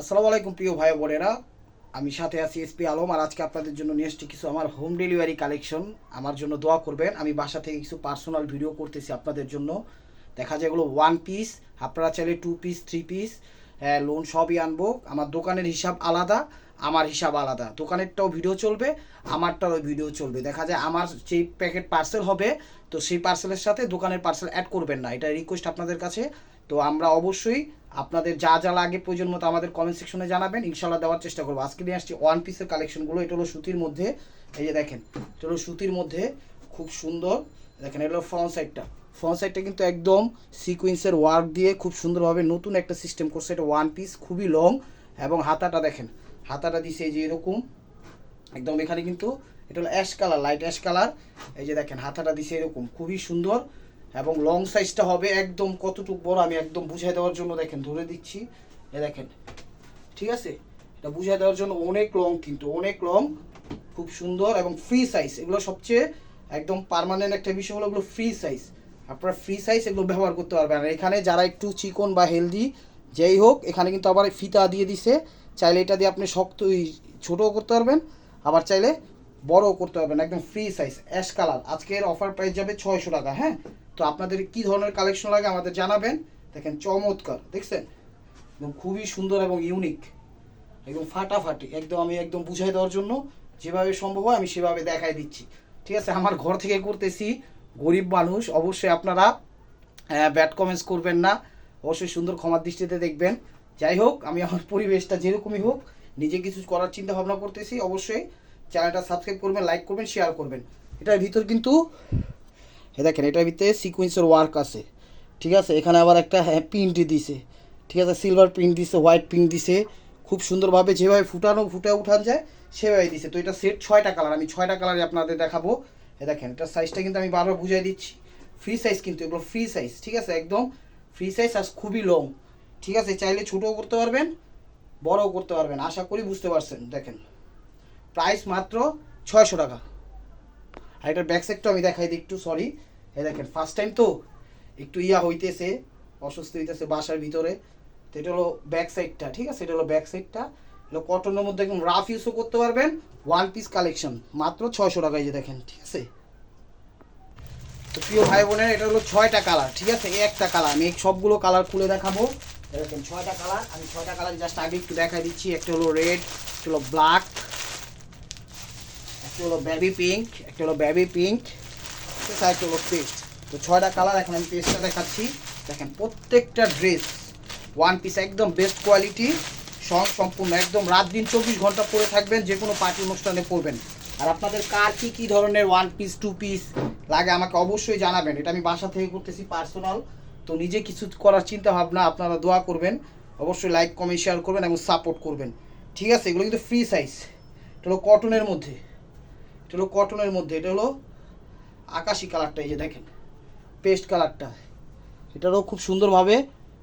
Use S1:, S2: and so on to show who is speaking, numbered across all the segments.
S1: আসসালামু আলাইকুম প্রিয় ভাই বোনেরা। আমি সাথে আছি এসপি আলম আর আজকে আপনাদের জন্য নিয়ে এসেছি কিছু আমার হোম ডেলিভারি কালেকশন আমার জন্য দোয়া করবেন। আমি বাসা থেকে কিছু পার্সোনাল ভিডিও করতেছি আপনাদের জন্য। দেখা যায় এগুলো ওয়ান পিস আপনারা চাইলে টু পিস থ্রি পিস হ্যাঁ লোন সবই আনব। আমার দোকানের হিসাব আলাদা, আমার হিসাব আলাদা। দোকানেরটাও ভিডিও চলবে, আমারটারও ভিডিও চলবে। দেখা যায় আমার যেই প্যাকেট পার্সেল হবে, তো সেই পার্সেলের সাথে দোকানের পার্সেল অ্যাড করবেন না। এটা রিকোয়েস্ট আপনাদের কাছে। তো আমরা অবশ্যই আপনাদের যা যা লাগে প্রয়োজন মতো আমাদের কমেন্ট সেকশনে জানাবেন। ইনশাল্লাহ দেওয়ার চেষ্টা করব। আজকে নিয়ে আসছি ওয়ান পিসের কালেকশনগুলো এটা হলো সুতির মধ্যে, এই যে দেখেন, এটা হলো সুতির মধ্যে খুব সুন্দর। দেখেন, এটা হলো ফ্রন্ট সাইডটা ফ্রন্ট সাইডটা কিন্তু একদম সিকুয়েন্সের ওয়ার্ক দিয়ে খুব সুন্দরভাবে নতুন একটা সিস্টেম করছে। এটা ওয়ান পিস খুবই লং এবং হাতাটা দেখেন, হাতাটা দিছে এই যে এরকম। একদম এখানে কিন্তু এটা হলো ash colour light ash colour এই যে দেখেন, হাতাটা দিছে এরকম। খুবই সুন্দর। এবং লং সাইজটা হবে একদম কতটুকু বড় আমি একদম বুঝাই দেওয়ার জন্য দেখেন, ধরে দিচ্ছি। এ দেখেন, ঠিক আছে? এটা বুঝাই দেওয়ার জন্য অনেক লং কিন্তু, অনেক লং খুব সুন্দর এবং ফ্রি সাইজ এগুলো সবচেয়ে একদম পার্মানেন্ট একটা বিষয় হলো এগুলো ফ্রি সাইজ আপনারা ফ্রি সাইজ এগুলো ব্যবহার করতে পারবেন। আর এখানে যারা একটু চিকন বা হেলদি যেই হোক, এখানে কিন্তু আবার ফিতা দিয়ে দিছে। চাইলে এটা দিয়ে আপনি শক্ত ছোটও করতে পারবেন, আবার চাইলে বড়ও করতে পারবেন। একদম ফ্রি সাইজ অ্যাশ কালার আজকের অফার প্রাইস যাবে ছয়শো টাকা হ্যাঁ? তো আপনাদের কি ধরনের কালেকশন লাগে আমাদের জানাবেন। দেখেন চমৎকার, দেখছেন? একদম খুবই সুন্দর এবং ইউনিক একদম ফাটাফাটি, একদম আমি একদম বুঝাই দেওয়ার জন্য যেভাবে সম্ভব হয় আমি সেভাবে দেখাই দিচ্ছি। ঠিক আছে, আমার ঘর থেকে করতেছি, গরিব মানুষ, অবশ্যই আপনারা ব্যাড কমেন্টস করবেন না। অবশ্যই সুন্দর ক্ষমার দৃষ্টিতে দেখবেন। যাই হোক, আমি আমার পরিবেশটা যেরকমই হোক, নিজে কিছু করার চিন্তা ভাবনা করতেছি। অবশ্যই চ্যানেলটা সাবস্ক্রাইব করবেন লাইক করবেন শেয়ার করবেন। এটার ভিতর কিন্তু এ দেখেন, এটার ভিতরে সিকুয়েন্সের ওয়ার্ক আছে। ঠিক আছে? এখানে আবার একটা হ্যাঁ প্রিন্ট দিছে। ঠিক আছে? সিলভার প্রিন্ট দিছে হোয়াইট প্রিন্ট দিছে। খুব সুন্দরভাবে যেভাবে ফুটানো, ফুটে উঠান যায়, সেভাবে দিছে। তো এটা সেট ছয়টা কালার আমি ছয়টা কালারে আপনাদের দেখাবো। এ দেখেন এটার সাইজটা কিন্তু আমি বারবার বুঝিয়ে দিচ্ছি। ফ্রি সাইজ কিন্তু, এগুলো ফ্রি সাইজ ঠিক আছে? একদম ফ্রি সাইজ আর খুবই লং ঠিক আছে? চাইলে ছোটও করতে পারবেন, বড়ও করতে পারবেন। আশা করি বুঝতে পারছেন। দেখেন প্রাইস মাত্র ছয়শো টাকা। আর এটার ব্যাক সাইডটা আমি দেখাই দিই একটু সরি এই দেখেন ফার্স্ট টাইম তো একটু ইয়া হইতেছে, অসুস্থ হইতেছে বাসার ভিতরে। তো এটা হলো ব্যাক সাইডটা ঠিক আছে? এটা হলো ব্যাক সাইডটা এগুলো কটনের মধ্যে একদম রাফ ইউজও করতে পারবেন। ওয়ান পিস কালেকশন মাত্র ছয়শো টাকায় যে দেখেন, ঠিক আছে? তো প্রিয় ভাই বোনের, এটা হলো ছয়টা কালার ঠিক আছে? এই একটা কালার আমি সবগুলো কালার খুলে দেখাবো। দেখেন, ছয়টা কালার আমি ছয়টা কালার জাস্ট আগে একটু দেখাই দিচ্ছি। একটা হলো রেড একটা হলো ব্ল্যাক একটা হলো বেবি পিঙ্ক একটা হলো বেবি পিঙ্ক একটা হলো পেস্ট তো ছয়টা কালার এখন আমি পেস্টটা দেখাচ্ছি। দেখেন, প্রত্যেকটা ড্রেস ওয়ান পিস একদম বেস্ট কোয়ালিটি সং সম্পূর্ণ একদম রাত দিন চব্বিশ ঘণ্টা পরে থাকবেন যে কোনো পার্টি অনুষ্ঠানে পরবেন। আর আপনাদের কার কী কী ধরনের ওয়ান পিস টু পিস লাগে আমাকে অবশ্যই জানাবেন। এটা আমি বাসা থেকে করতেছি পার্সোনাল তো নিজে কিছু করার চিন্তা ভাবনা আপনারা দোয়া করবেন। অবশ্যই লাইক কমেন্ট শেয়ার করবেন এবং সাপোর্ট করবেন। ঠিক আছে, এগুলো কিন্তু ফ্রি সাইজ এটা হলো কটনের মধ্যে। এটা হলো কটনের মধ্যে, এটা হলো আকাশি কালারটা, এই যে দেখেন, পেস্ট কালারটা। এটারও খুব সুন্দরভাবে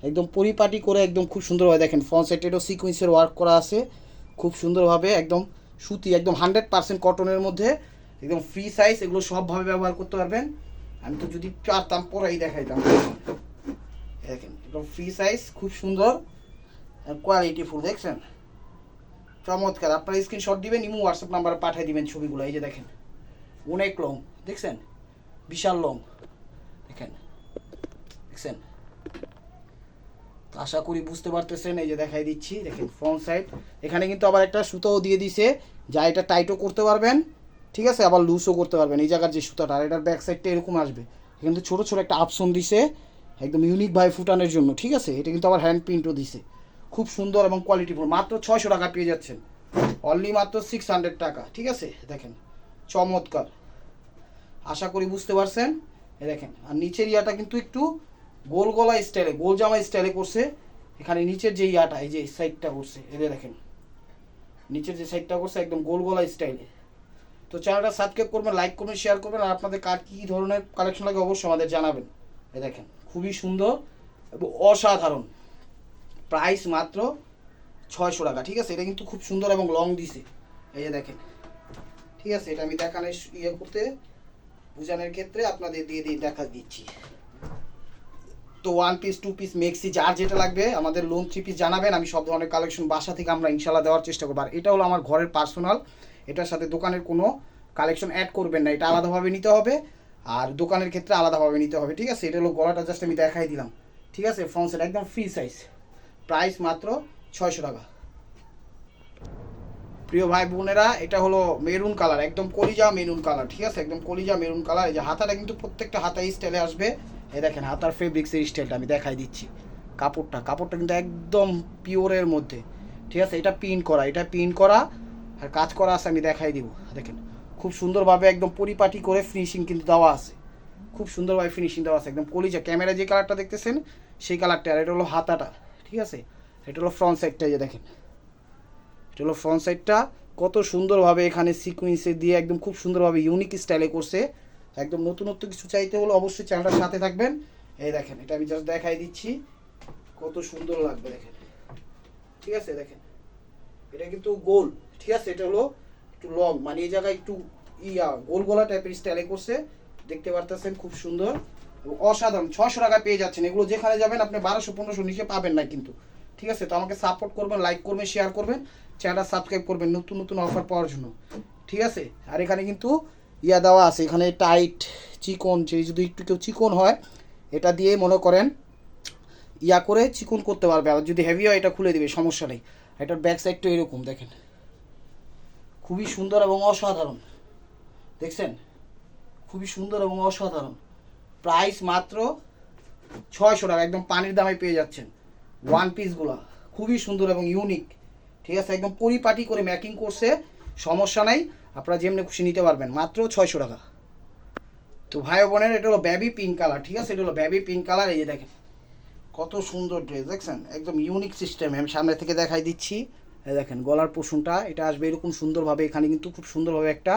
S1: একদম পরিপাটি করে একদম খুব সুন্দরভাবে দেখেন ফ্রন্ট সাইডেরও সিকুয়েন্সের ওয়ার্ক করা আছে। খুব সুন্দরভাবে একদম সুতি, একদম হান্ড্রেড পার্সেন্ট কটনের মধ্যে, একদম ফ্রি সাইজ এগুলো সবভাবে ব্যবহার করতে পারবেন। আমি তো যদি পারতাম পরেই দেখাইতাম। দেখেন, একদম ফ্রি সাইজ খুব সুন্দর কোয়ালিটি ফুল দেখছেন? চমৎকার। আপনারা স্ক্রিনশট দিবেন, ইমো হোয়াটসঅ্যাপ নাম্বারে পাঠিয়ে দিবেন ছবিগুলো। এই যে দেখেন, অনেক লং দেখছেন? বিশাল লং দেখেন? দেখছেন? আশা করি বুঝতে পারতেছেন, এই যে দেখাই দিচ্ছি, দেখেন ফ্রন্ট সাইড এখানে কিন্তু আবার একটা সুতোও দিয়ে দিছে, যা এটা টাইটও করতে পারবেন, ঠিক আছে? আবার লুজও করতে পারবেন। এই জায়গার যে সুতাটা, আর এটার ব্যাক সাইডটা এরকম আসবে। কিন্তু ছোটো ছোটো একটা আপসন দিছে, একদম ইউনিক ভাই ফুটানোর জন্য, ঠিক আছে? এটা কিন্তু আবার হ্যান্ড প্রিন্টও দিছে। খুব সুন্দর এবং কোয়ালিটিফুল মাত্র ছয়শো টাকা পেয়ে যাচ্ছেন। অনলি মাত্র সিক্স হান্ড্রেড টাকা, ঠিক আছে? দেখেন, চমৎকার। আশা করি বুঝতে পারছেন? দেখেন, আর নিচের ইয়াটা কিন্তু একটু গোল গলা স্টাইলে গোল জামা স্টাইলে করছে। এখানে নিচের যে ইয়াটা, এই যে সাইডটা করছে এদের দেখেন। নিচের যে সাইডটা করছে, একদম গোল গলা স্টাইলে তো চ্যানেলটা সাবস্ক্রাইব করবেন লাইক করবেন শেয়ার করবেন, আর আপনাদের কার কী ধরনের কালেকশন লাগে অবশ্যই আমাদের জানাবেন। এ দেখেন, খুবই সুন্দর এবং অসাধারণ। প্রাইস মাত্র ছয়শো টাকা। ঠিক আছে? এটা কিন্তু খুব সুন্দর এবং লং দিছে। এই যে দেখেন। ঠিক আছে? এটা আমি দেখানোর ইয়ে করতে, বোঝানোর ক্ষেত্রে আপনাদের দিয়ে দিয়ে দেখা দিচ্ছি। তো one piece two piece maxi যার যেটা লাগবে, আমাদের লোন থ্রি পিস জানাবেন। আমি সব ধরনের কালেকশন বাসা থেকে আমরা ইনশাল্লাহ দেওয়ার চেষ্টা করব। আর এটা হলো আমার ঘরের পার্সোনাল এটার সাথে দোকানের কোনো কালেকশন অ্যাড করবেন না। এটা আলাদাভাবে নিতে হবে। আর দোকানের ক্ষেত্রে আলাদাভাবে নিতে হবে। ঠিক আছে? এটা হলো গলাটা জাস্ট আমি দেখাই দিলাম। ঠিক আছে? ফ্রন্ট একদম ফ্রি সাইজ প্রাইস মাত্র ছয়শো টাকা। প্রিয় ভাই বোনেরা, এটা হলো মেরুন কালার, একদম কলিজা মেরুন কালার, ঠিক আছে? একদম কলিজা মেরুন কালার। এই যে হাতাটা কিন্তু প্রত্যেকটা হাতা স্টাইলে আসবে। এই দেখেন, হাতার ফেব্রিক্সের স্টাইলটা আমি দেখাই দিচ্ছি। কাপড়টা কাপড়টা কিন্তু একদম পিওরের মধ্যে, ঠিক আছে? এটা পিন করা, এটা পিন করা, আর কাজ করা আছে, আমি দেখাই দিব। দেখেন, খুব সুন্দরভাবে একদম পরিপাটি করে ফিনিশিং কিন্তু দেওয়া আছে। খুব সুন্দরভাবে ফিনিশিং দেওয়া আছে, একদম কলিজা। ক্যামেরা যে কালারটা দেখতেছেন, সেই কালারটা আর এটা হলো হাতাটা। ঠিক আছে? এটা হলো ফ্রন্ট সাইডটা যে দেখেন। এটা হলো ফ্রন্ট সাইডটা কত সুন্দরভাবে এখানে সিকুয়েন্সে দিয়ে একদম খুব সুন্দরভাবে ইউনিক স্টাইলে করছে। একদম নতুনত্ব কিছু চাইতে হলে অবশ্যই চ্যানেলটার সাথে থাকবেন। এই দেখেন, এটা আমি জাস্ট দেখাই দিচ্ছি। কত সুন্দর লাগবে দেখেন। ঠিক আছে, দেখেন। এটা কিন্তু গোল। ঠিক আছে, এটা হলো একটু লং মানে এই জায়গায় একটু ইয়া, গোল গোলা টাইপের স্টাইলে করছে। দেখতে পারতেছেন খুব সুন্দর। অসাধারণ। ছশো টাকা পেয়ে যাচ্ছেন। এগুলো যেখানে যাবেন আপনি বারোশো, পনেরোশো নিচে পাবেন না কিন্তু। ঠিক আছে? তো আমাকে সাপোর্ট করবেন লাইক করবেন শেয়ার করবেন চ্যানেলটা সাবস্ক্রাইব করবেন, নতুন নতুন অফার পাওয়ার জন্য। ঠিক আছে? আর এখানে কিন্তু ইয়া দেওয়া আছে। এখানে টাইট চিকন, যে যদি একটু কেউ চিকন হয়, এটা দিয়ে মনে করেন ইয়া করে চিকন করতে পারবে। আর যদি হেভি হয়, এটা খুলে দেবে, সমস্যা নেই। এটার ব্যাক সাইডটা এরকম, দেখেন। খুবই সুন্দর এবং অসাধারণ। দেখছেন? খুবই সুন্দর এবং অসাধারণ। প্রাইস মাত্র ছয়শো টাকা। একদম পানির দামে পেয়ে যাচ্ছেন। ওয়ান পিসগুলো খুবই সুন্দর এবং ইউনিক ঠিক আছে, একদম পরিপাটি করে ম্যাকিং করছে। সমস্যা নাই, আপনারা যেমনি খুশি নিতে পারবেন। মাত্র ছয়শো টাকা। তো ভাই বোনের, এটা হলো ব্যাবি পিঙ্ক কালার ঠিক আছে, এটা হলো ব্যাবি পিঙ্ক কালার এই যে দেখেন, কত সুন্দর ড্রেস দেখছেন? একদম ইউনিক সিস্টেম আমি সামনে থেকে দেখাই দিচ্ছি। দেখেন, গলার পোষণটা। এটা আসবে এরকম সুন্দরভাবে, এখানে কিন্তু খুব সুন্দরভাবে একটা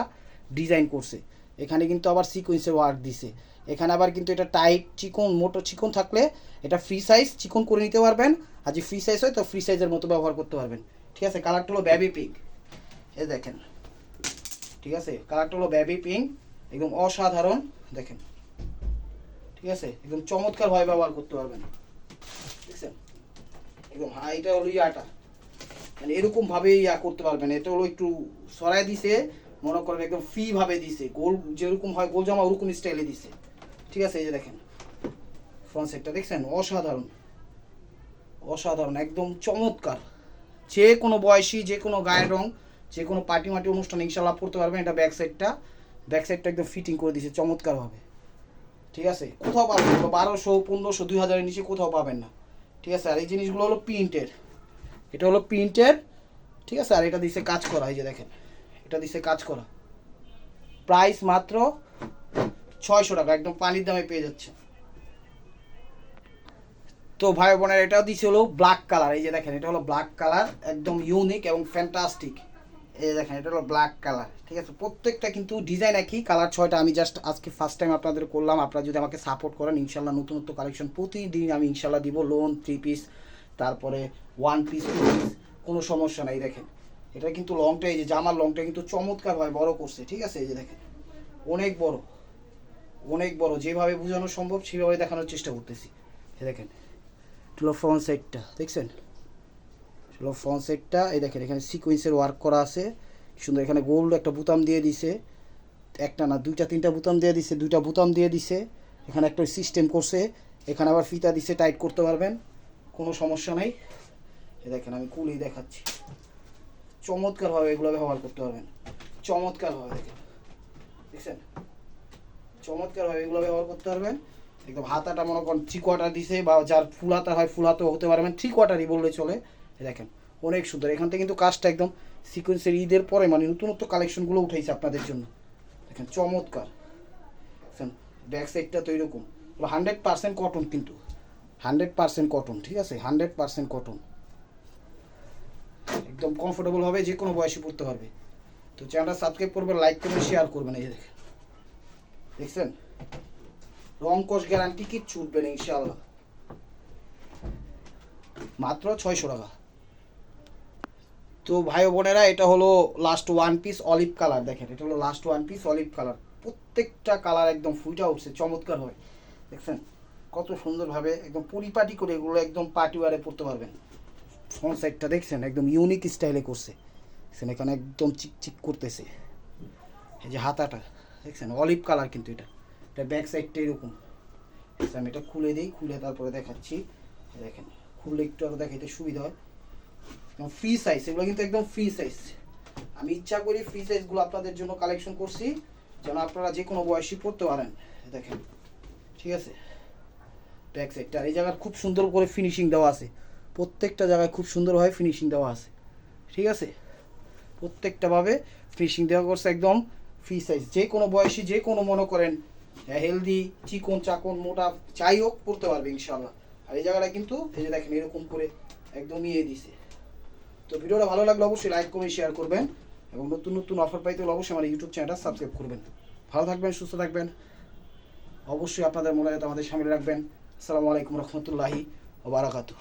S1: ডিজাইন করছে। এখানে কিন্তু আবার সিকোয়েন্সের ওয়ার্ক দিছে। এখানে আবার কিন্তু এটা টাইট চিকন, মোটো চিকন থাকলে এটা ফ্রি সাইজ চিকন করে নিতে পারবেন। আর যে ফ্রি সাইজ হয়, তো ফ্রি সাইজের মতো ব্যবহার করতে পারবেন। ঠিক আছে? কালারটা হলো ব্যাবি পিঙ্ক এ দেখেন। ঠিক আছে? কালারটা হলো ব্যাবি পিঙ্ক একদম অসাধারণ। দেখেন। ঠিক আছে? একদম চমৎকারভাবে ব্যবহার করতে পারবেন। দেখছেন একদম এটা হলো ইয়াটা। মানে এরকম ভাবে ইয়া করতে পারবেন। এটা হলো একটু সরাই দিছে, মনে করেন একদম ফ্রি ভাবে দিছে। গোল যেরকম হয় গোল জামা ওরকম স্টাইলে দিছে। ঠিক আছে, এই যে দেখেন ফ্রন্ট সেটটা দেখছেন? অসাধারণ। অসাধারণ, একদম চমৎকার। যে কোনো বয়সী, যে কোনো গায়ের রং, যে কোনো পার্টি মাটি অনুষ্ঠানে ইনশাল্লাহ পড়তে পারবেন এটা ব্যাক সাইডটা ব্যাক সাইডটা একদম ফিটিং করে দিয়েছে চমৎকারভাবে ঠিক আছে? কোথাও পাবেন বারোশো, পনেরোশো, দুই হাজারের নিচে কোথাও পাবেন না। ঠিক আছে? আর এই জিনিসগুলো হলো প্রিন্টের। এটা হলো প্রিন্টের, ঠিক আছে? আর এটা দিছে কাজ করা, এই যে দেখেন। এটা দিছে কাজ করা। প্রাইস মাত্র ছয়শো টাকা, একদম পানির দামে পেয়ে যাচ্ছে। তো ভাই বোনের, এটাও দিচ্ছে হলো ব্ল্যাক কালার এই যে দেখেন, এটা হলো ব্ল্যাক কালার একদম ইউনিক এবং ফ্যান্টাস্টিক এই যে দেখেন, এটা হলো ব্ল্যাক কালার ঠিক আছে? প্রত্যেকটা কিন্তু ডিজাইন একই কালার ছয়টা আমি জাস্ট আজকে ফার্স্ট টাইম আপনাদের করলাম, আপনারা যদি আমাকে সাপোর্ট করেন ইনশাল্লাহ নতুনত্ব নতুন কালেকশন প্রতিদিন আমি ইনশাল্লাহ দিব লোন থ্রি পিস তারপরে ওয়ান পিস টু পিস কোনো সমস্যা নাই, দেখেন। এটা কিন্তু লংটা এই যে জামার লংটা কিন্তু চমৎকার চমৎকারভাবে বড় করছে, ঠিক আছে? এই যে দেখেন, অনেক বড়। অনেক বড়, যেভাবে বোঝানো সম্ভব, সেভাবে দেখানোর চেষ্টা করতেছি। দেখেন হলো ফ্রন্ট সাইডটা দেখছেন? হলো ফ্রন্ট সাইডটা এই দেখেন, এখানে সিকোয়েন্সের ওয়ার্ক করা আছে। সুন্দর, এখানে গোল্ড একটা বুতাম দিয়ে দিছে। একটা না, দুইটা, তিনটা বুতাম দিয়ে দিছে, দুইটা বুতাম দিয়ে দিছে। এখানে একটা সিস্টেম করছে, এখানে আবার ফিতা দিছে টাইট করতে পারবেন, কোনো সমস্যা নাই। দেখেন, আমি কুলি দেখাচ্ছি। চমৎকারভাবে এগুলো ব্যবহার করতে পারবেন। চমৎকারভাবে দেখেন। দেখছেন? চমৎকারভাবে এগুলো ব্যবহার করতে পারবেন একদম হাতাটা মনে করেন থ্রি কোয়ার্টার দিছে বা যার ফুল হাতা হয় ফুল হাতে হতে পারবেন থ্রি কোয়ার্টারই বললে চলে। দেখেন, অনেক সুন্দর। এখান থেকে কিন্তু কাজটা একদম সিকোয়েন্সের ঈদের পরে মানে নতুনত্ব কালেকশনগুলো উঠেছে আপনাদের জন্য। দেখেন, চমৎকার। ব্যাক সাইডটা তো এরকম। হান্ড্রেড পার্সেন্ট কটন কিন্তু। হান্ড্রেড পার্সেন্ট কটন ঠিক আছে? হান্ড্রেড পার্সেন্ট কটন একদম কমফোর্টেবল হবে যে কোনো বয়সে পড়তে পারবে। তো চ্যানেলটা সাবস্ক্রাইব করবেন লাইক করবেন শেয়ার করবেন, এই দেখেন। দেখছেন? রং কোষ গ্যারান্টি কি ছুটবে না ইনশাল্লাহ মাত্র ছয়শো টাকা। তো ভাই বোনেরা, এটা হলো last one piece olive colour দেখেন, এটা হলো last one piece olive colour প্রত্যেকটা কালার একদম ফুইটা উঠছে চমৎকার হয়। দেখছেন? কত সুন্দরভাবে একদম পরিপাটি করে এগুলো একদম পার্টি ওয়ারে পরতে পারবেন। ফ্রন্ট সাইডটা দেখছেন? একদম ইউনিক স্টাইলে করছে। এখানে একদম চিকচিক করতেছে। এই যে হাতাটা। দেখছেন? অলিভ কালার কিন্তু এটা। এটা ব্যাক সাইডটা এরকম। আচ্ছা, আমি এটা খুলে দিই খুলে তারপরে দেখাচ্ছি। দেখেন খুলে একটু আরও দেখাইতে সুবিধা হয়। একদম ফ্রি সাইজ এগুলো কিন্তু একদম ফ্রি সাইজ আমি ইচ্ছা করি ফ্রি সাইজগুলো আপনাদের জন্য কালেকশন করছি যেন আপনারা যে কোনো বয়সী পড়তে পারেন। দেখেন ঠিক আছে? ব্যাক সাইডটা এই জায়গার খুব সুন্দর করে ফিনিশিং দেওয়া আছে। প্রত্যেকটা জায়গায় খুব সুন্দরভাবে ফিনিশিং দেওয়া আছে। ঠিক আছে? প্রত্যেকটাভাবে ফিনিশিং দেওয়া করছে একদম ফ্রি সাইজ। যে কোনো বয়সী, যে কোনো মনে করেন হেলদি চিকন, চাকন, মোটা, যাই হোক, পড়তে পারবে ইনশাল্লাহ আর এই জায়গাটা কিন্তু এই যে দেখেন, এরকম করে একদম ইয়ে দিছে। তো ভিডিওটা ভালো লাগলে অবশ্যই লাইক কমেন্ট শেয়ার করবেন এবং নতুন নতুন অফার পাইতে হলে অবশ্যই আমার ইউটিউব চ্যানেলটা সাবস্ক্রাইব করবেন। ভালো থাকবেন, সুস্থ থাকবেন। অবশ্যই আপনাদের মনে আমাদের সামনে রাখবেন। আসসালামু আলাইকুম রহমতুল্লাহি ওবারাকাতু